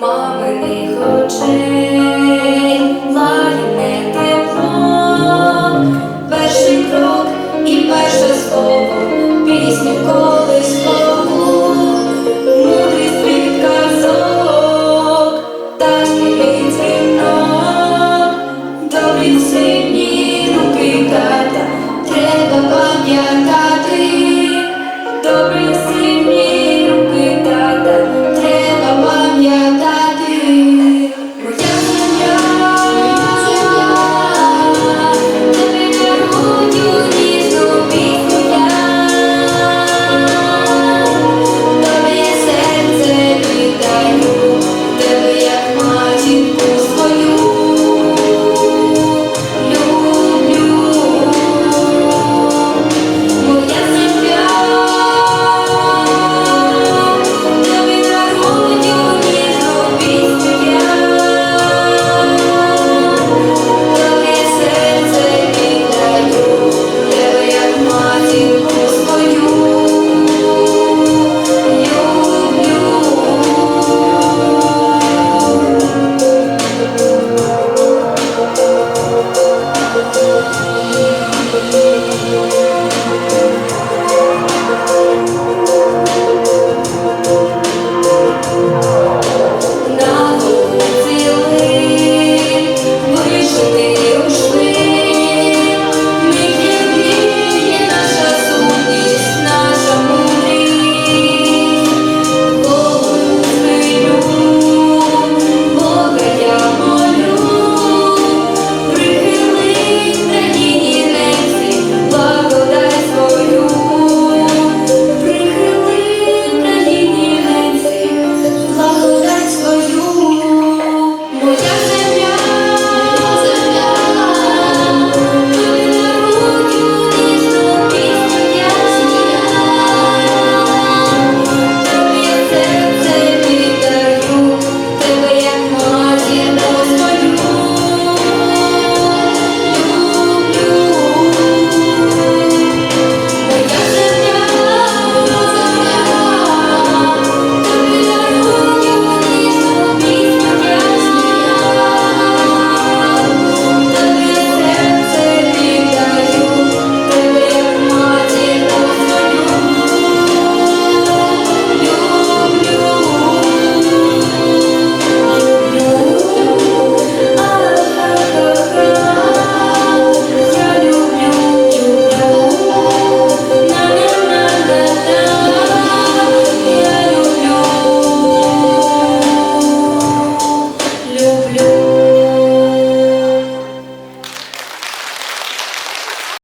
маминих очей, лагідне тепло, перший крок і перше слово, пісню колись колу, мудрість від казок, та дзвінок, добрі всі.